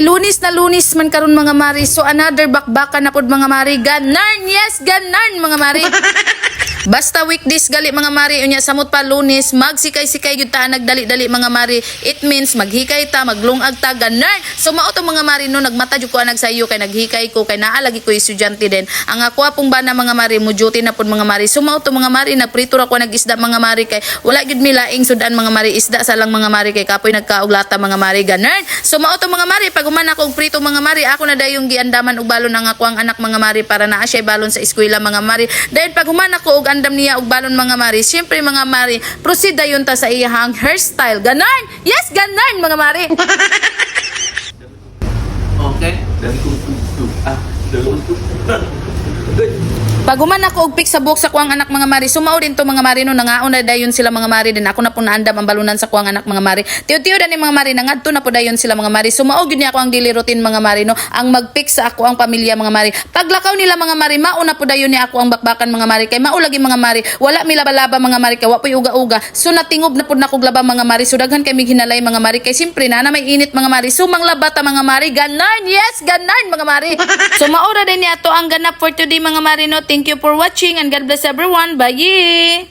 na lunis man karon mga mari. So another bakbakan na pod mga mari. Ganarn, yes, ganarn mga mari. Basta weekdays gali mga mari unya samot pa lunes magsikay-sikay gyud ta nagdali-dali mga mari it means maghikay ta maglungag ta ganarn so mao to mga mari no nagmata jud ko anag sayo kay naghikay ko kay naa lagi ko estudyante din ang ako pong bana mga mari mo duty na pud mga mari so mao to mga mari nagprito ra ko nagisda mga mari kay wala gyud mi laing sudan mga mari isda sa lang mga mari kay kapoy nagkauglata mga mari ganarn so mao to mga mari pag human ako og prito mga mari ako na dayong giandaman og balon ang ako ang anak mga mari para naa siya balon sa eskwela mga mari dahil pag human ako og andam niya og balon mga mari. Syempre mga mari proceed dayon ta sa iyang hairstyle. Ganarn! Yes ganarn mga mari! Okay? Dari kung. Ah, dari kung tugtog. Good. Pag human ako og pick sa buhok sa kuang anak mga mari, sumao din to mga mari no nangaon na dayon sila mga mari din ako na po naandam ang balunan sa kuang anak mga mari. Tiyo-tiyo ni mga mari nangadto na po dayon sila mga mari. Sumao gyud ni ako ang daily routine mga mari no, ang mag-pick sa ako ang pamilya mga mari. Paglakaw nila mga mari, mauna po dayon ni ako ang bakbakan mga mari kay maulagi mga mari. Wala mi laba-laba mga mari kay wa po'y uga-uga. So natingob na po na kog laba mga mari. So daghan kay mig hinalay mga mari kay simpre na na may init mga mari. Sumang laba ta mga mari. Ganarn, yes, ganarn mga mari. so maura din ni ato ang ganap for today mga mari no. Thank you for watching and God bless everyone. Bye!